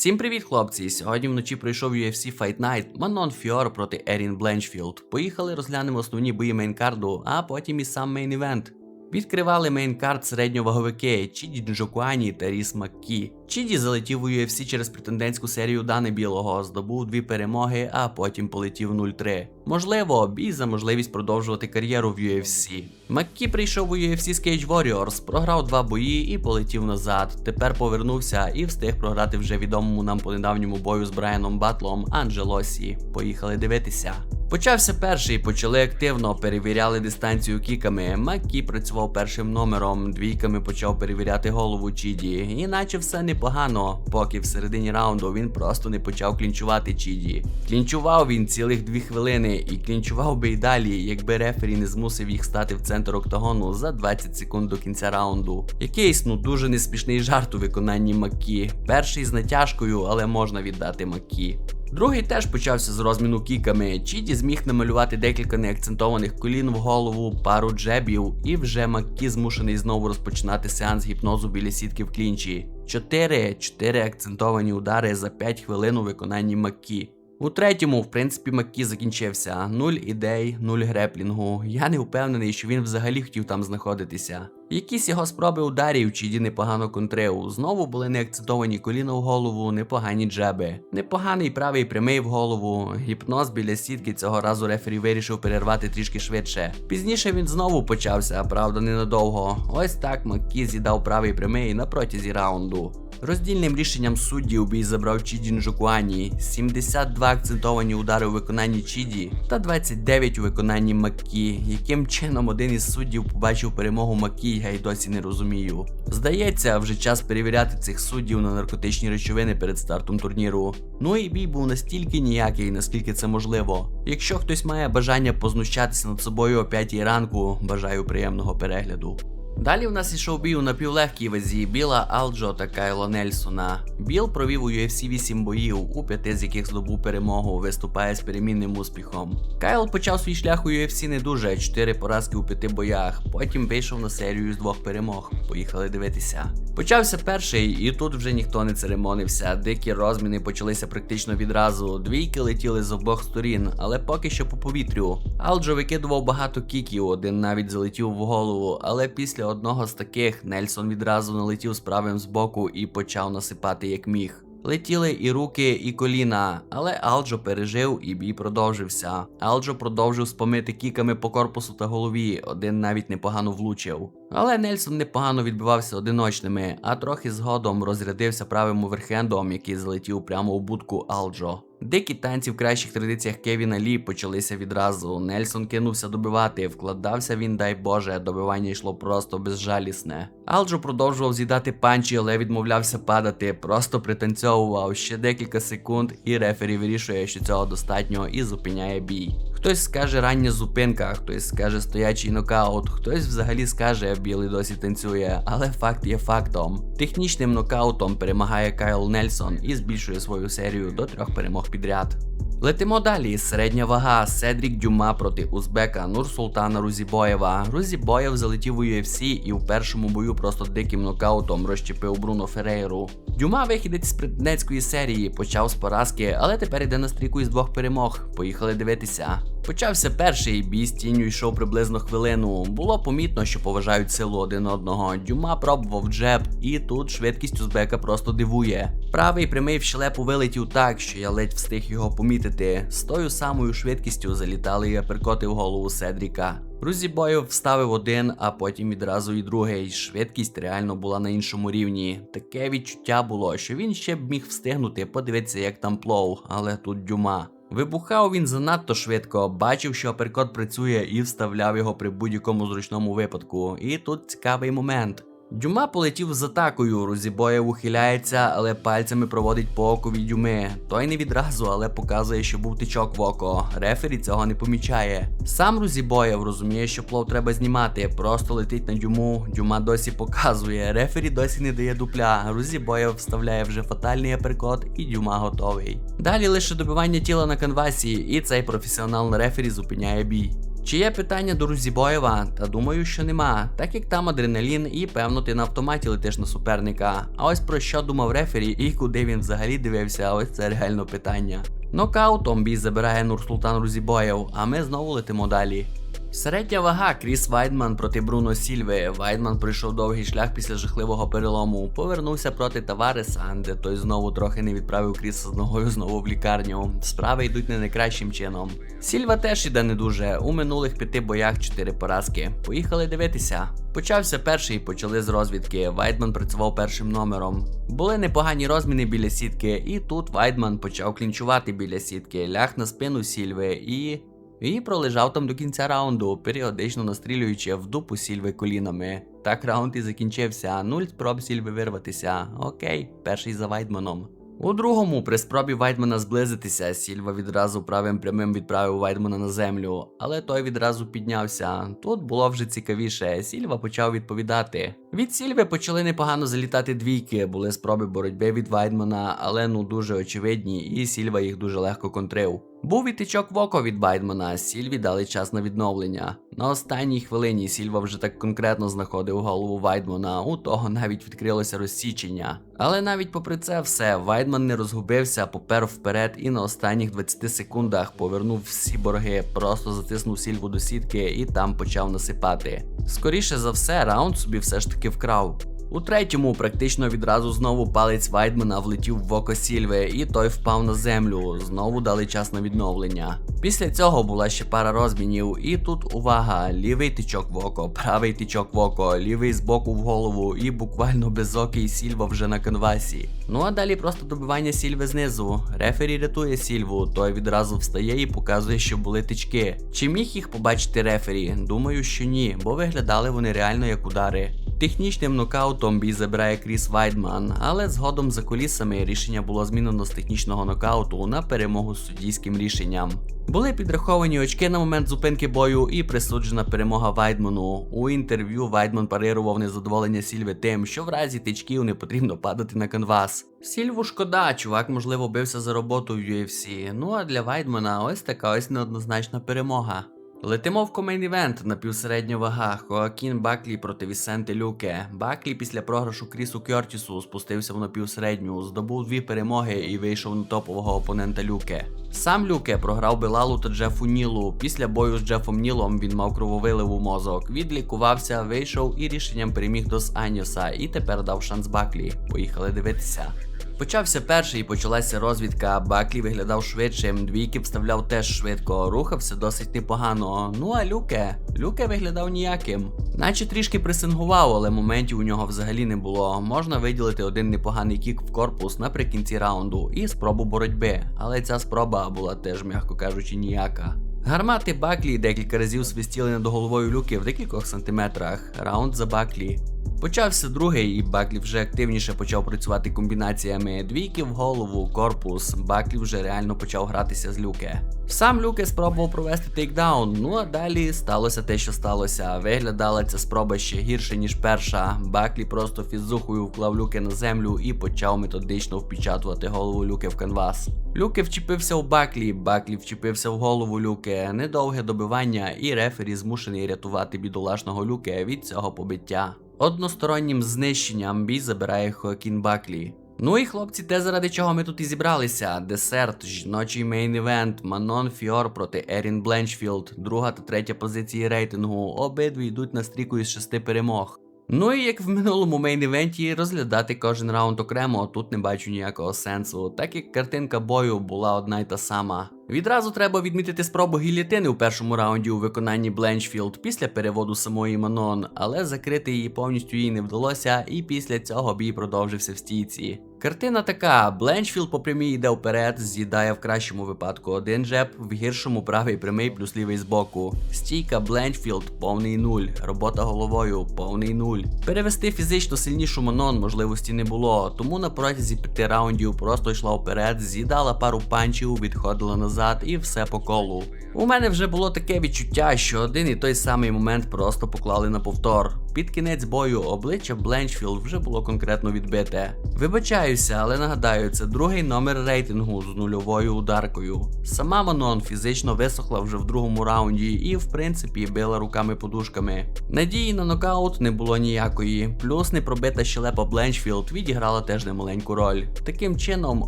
Всім привіт, хлопці! Сьогодні вночі пройшов UFC Fight Night Манон Фіор проти Ерін Бленчфілд. Поїхали розглянемо основні бої мейнкарду, а потім і сам мейн-івент. Відкривали мейнкард середньоваговики Чіді Джокуані та Ріс Маккі. Чіді залетів у UFC через претендентську серію Дани Білого, здобув дві перемоги, а потім полетів 0-3. Можливо, бій за можливість продовжувати кар'єру в UFC. Маккі прийшов у UFC з Cage Warriors, програв два бої і полетів назад. Тепер повернувся і встиг програти вже відомому нам по недавньому бою з Брайаном Батлом Анджелосі. Поїхали дивитися. Почався перший, почали активно, перевіряли дистанцію кіками. Маккі працював першим номером, двійками почав перевіряти голову Чіді. І наче все непогано, поки в середині раунду він просто не почав клінчувати Чіді. Клінчував він цілих дві хвилини і клінчував би й далі, якби рефері не змусив їх стати в центр октагону за 20 секунд до кінця раунду. Якийсь ну дуже неспішний жарт у виконанні Маккі. Перший з натяжкою, але можна віддати Маккі. Другий теж почався з розміну кіками. Чіді зміг намалювати декілька неакцентованих колін в голову, пару джебів, і вже Маккі змушений знову розпочинати сеанс гіпнозу біля сітки в клінчі. Чотири, чотири акцентовані удари за 5 хвилин у виконанні Маккі. У третьому, в принципі, Маккі закінчився. Нуль ідей, нуль греплінгу. Я не впевнений, що він взагалі хотів там знаходитися. Якісь його спроби ударів Чіді непогано контрив. Знову були неакцентовані коліна в голову, непогані джеби. Непоганий правий прямий в голову. Гіпноз біля сітки цього разу рефері вирішив перервати трішки швидше. Пізніше він знову почався, правда, ненадовго. Ось так Маккі з'їдав правий прямий на протязі раунду. Роздільним рішенням суддів бій забрав Чіді Нжокуані, 72 акцентовані удари у виконанні Чіді та 29 у виконанні Маккі. Яким чином один із суддів побачив перемогу Маккі, я й досі не розумію. Здається, вже час перевіряти цих суддів на наркотичні речовини перед стартом турніру. Ну і бій був настільки ніякий, наскільки це можливо. Якщо хтось має бажання познущатися над собою о 5 ранку, бажаю приємного перегляду. Далі в нас ішов бій у напівлегкій вазі Біла Алджо та Кайло Нельсона. Біл провів у UFC 8 боїв, у п'яти з яких здобув перемогу, виступає з перемінним успіхом. Кайл почав свій шлях у UFC не дуже, 4 поразки у п'яти боях. Потім вийшов на серію з двох перемог. Поїхали дивитися. Почався перший, і тут вже ніхто не церемонився. Дикі розміни почалися практично відразу. Двійки летіли з обох сторін, але поки що по повітрю. Алджо викидував багато кіків, один навіть залетів в голову, але після одного з таких Нельсон відразу налетів з правим збоку і почав насипати як міг. Летіли і руки, і коліна, але Алджо пережив і бій продовжився. Алджо продовжив спомити кіками по корпусу та голові, один навіть непогано влучив. Але Нельсон непогано відбивався одиночними, а трохи згодом розрядився правим оверхендом, який залетів прямо у будку Алджо. Дикі танці в кращих традиціях Кевіна Лі почалися відразу. Нельсон кинувся добивати, вкладався він, дай Боже, добивання йшло просто безжалісне. Алджо продовжував з'їдати панчі, але відмовлявся падати, просто пританцьовував ще декілька секунд, і рефері вирішує, що цього достатньо, і зупиняє бій. Хтось скаже рання зупинка, хтось скаже стоячий нокаут, хтось взагалі скаже, білий досі танцює, але факт є фактом. Технічним нокаутом перемагає Кайл Нельсон і збільшує свою серію до трьох перемог підряд. Летимо далі. Середня вага Седрік Дюма проти Узбека Нурсултана Рузібоєва. Рузібоєв залетів у UFC і в першому бою просто диким нокаутом розчепив Бруно Ферейру. Дюма вихідець з приднецької серії, почав з поразки, але тепер йде на стрійку із двох перемог. Поїхали дивитися. Почався перший бій з тінню йшов приблизно хвилину. Було помітно, що поважають силу один одного. Дюма пробував джеб, і тут швидкість Узбека просто дивує. Правий прямий в щелепу вилетів так, що я ледь встиг його помітити. З тою самою швидкістю залітали і аперкоти в голову Седріка. Рузібоєв вставив один, а потім відразу і другий. Швидкість реально була на іншому рівні. Таке відчуття було, що він ще б міг встигнути подивитися, як там плов, але тут дюма. Вибухав він занадто швидко, бачив, що аперкот працює і вставляв його при будь-якому зручному випадку. І тут цікавий момент. Дюма полетів з атакою, Розібоєв ухиляється, але пальцями проводить по оку від дюми. Той не відразу, але показує, що був тичок в око. Рефері цього не помічає. Сам Розібоєв розуміє, що плов треба знімати, просто летить на дюму. Дюма досі показує. Рефері досі не дає дупля. Розібоєв вставляє вже фатальний аперкот, і дюма готовий. Далі лише добивання тіла на канвасі, і цей професіонал на рефері зупиняє бій. Чи є питання до Рузібоєва? Та думаю, що нема, так як там адреналін і певно ти на автоматі летиш на суперника. А ось про що думав рефері і куди він взагалі дивився, ось це реально питання. Нокаутом бій забирає Нурсултан Рузібоєв, а ми знову летимо далі. Середня вага Кріс Вайдман проти Бруно Сільви. Вайдман пройшов довгий шлях після жахливого перелому. Повернувся проти Тавареса, де той знову трохи не відправив Кріса з ногою знову в лікарню. Справи йдуть не найкращим чином. Сільва теж іде не дуже. У минулих п'яти боях чотири поразки. Поїхали дивитися. Почався перший, почали з розвідки. Вайдман працював першим номером. Були непогані розміни біля сітки, і тут Вайдман почав клінчувати біля сітки, ляг на спину Сільви і. І пролежав там до кінця раунду, періодично настрілюючи в дупу Сільви колінами. Так раунд і закінчився. Нуль спроб Сільви вирватися. Окей, перший за Вайдманом. У другому, при спробі Вайдмана зблизитися, Сільва відразу правим прямим відправив Вайдмана на землю, але той відразу піднявся. Тут було вже цікавіше. Сільва почав відповідати. Від Сільви почали непогано залітати двійки, були спроби боротьби від Вайдмана, але ну дуже очевидні, і Сільва їх дуже легко контрив. Був і тичок в око від Байдмана, Сільві дали час на відновлення. На останній хвилині Сільва вже так конкретно знаходив голову Вайдмана, у того навіть відкрилося розсічення. Але навіть попри це все, Вайдман не розгубився, попер вперед і на останніх 20 секундах повернув всі борги, просто затиснув сільву до сітки і там почав насипати. Скоріше за все, раунд собі все ж таки вкрав. У третьому практично відразу знову палець Вайдмана влетів в око Сільви, і той впав на землю. Знову дали час на відновлення. Після цього була ще пара розмінів, і тут увага: лівий тичок в око, правий тичок в око, лівий збоку в голову, і буквально безокий Сільва вже на канвасі. Ну а далі просто добивання Сільви знизу. Рефері рятує Сільву, той відразу встає і показує, що були тички. Чи міг їх побачити рефері? Думаю, що ні, бо виглядали вони реально як удари. Технічним нокаутом бій забирає Кріс Вайдман, але згодом за кулісами рішення було змінено з технічного нокауту на перемогу з суддійським рішенням. Були підраховані очки на момент зупинки бою і присуджена перемога Вайдману. У інтерв'ю Вайдман парирував незадоволення Сільви тим, що в разі тичків не потрібно падати на канвас. Сільву шкода, чувак, можливо, бився за роботу в UFC. Ну а для Вайдмана ось така ось неоднозначна перемога. Летимо в комейн івент на півсередня вага. Хоакін Баклі проти Вісенте Люке. Баклі після програшу Крісу Кьортісу спустився в напівсередню, здобув дві перемоги і вийшов на топового опонента Люке. Сам Люке програв Белалу та Джефу Нілу. Після бою з Джефом Нілом він мав крововилив у мозок. Відлікувався, вийшов і рішенням переміг Дос Аньоса і тепер дав шанс Баклі. Поїхали дивитися. Почався перший і почалася розвідка. Баклі виглядав швидшим, двійки вставляв теж швидко, рухався досить непогано. Ну а Люке, Люке виглядав ніяким. Наче трішки пресингував, але моментів у нього взагалі не було. Можна виділити один непоганий кік в корпус наприкінці раунду і спробу боротьби, але ця спроба була теж, м'яко кажучи, ніяка. Гармати Баклі декілька разів свистіли над головою люки в декількох сантиметрах. Раунд за Баклі. Почався другий, і Баклі вже активніше почав працювати комбінаціями двійки в голову, корпус. Баклі вже реально почав гратися з люке. Сам Люке спробував провести тейкдаун, ну а далі сталося те, що сталося. Виглядала ця спроба ще гірше, ніж перша. Баклі просто фізухою вклав люке на землю і почав методично впечатувати голову люке в канвас. Люке вчепився в Баклі, Баклі вчепився в голову люке. Недовге добивання, і рефері змушений рятувати бідолашного люке від цього побиття. Одностороннім знищенням бій забирає Хоакін Баклі. Ну і хлопці, те заради чого ми тут і зібралися. Десерт, жіночий мейн-івент, Манон Фіор проти Ерін Бленчфілд, друга та третя позиції рейтингу. Обидві йдуть на стріку із шести перемог. Ну і як в минулому мейн-івенті, розглядати кожен раунд окремо тут не бачу ніякого сенсу, так як картинка бою була одна й та сама. Відразу треба відмітити спробу гілітини у першому раунді у виконанні Бленчфілд після переводу самої Манон, але закрити її повністю їй не вдалося, і після цього бій продовжився в стійці. Картина така: Бленчфілд по прямій йде вперед, з'їдає в кращому випадку один джеб, в гіршому правий прямий плюс лівий збоку. Стійка Бленчфілд повний нуль, робота головою повний нуль. Перевести фізично сильнішу Манон можливості не було, тому на протязі п'яти раундів просто йшла вперед, з'їдала пару панчів, відходила назад і все по колу. У мене вже було таке відчуття, що один і той самий момент просто поклали на повтор. Під кінець бою обличчя Бленчфілд вже було конкретно відбите. Вибачаюся, але нагадаю, це другий номер рейтингу з нульовою ударкою. Сама Манон фізично висохла вже в другому раунді і, в принципі, била руками подушками. Надії на нокаут не було ніякої, плюс непробита щелепа Бленчфілд відіграла теж немаленьку роль. Таким чином,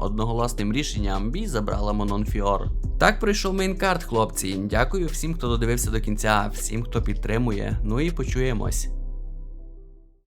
одноголосним рішенням бій забрала Манон Фіор. Так прийшов мейнкарт, хлопці. Дякую всім, хто додивився до кінця, всім, хто підтримує. Ну і почуємось.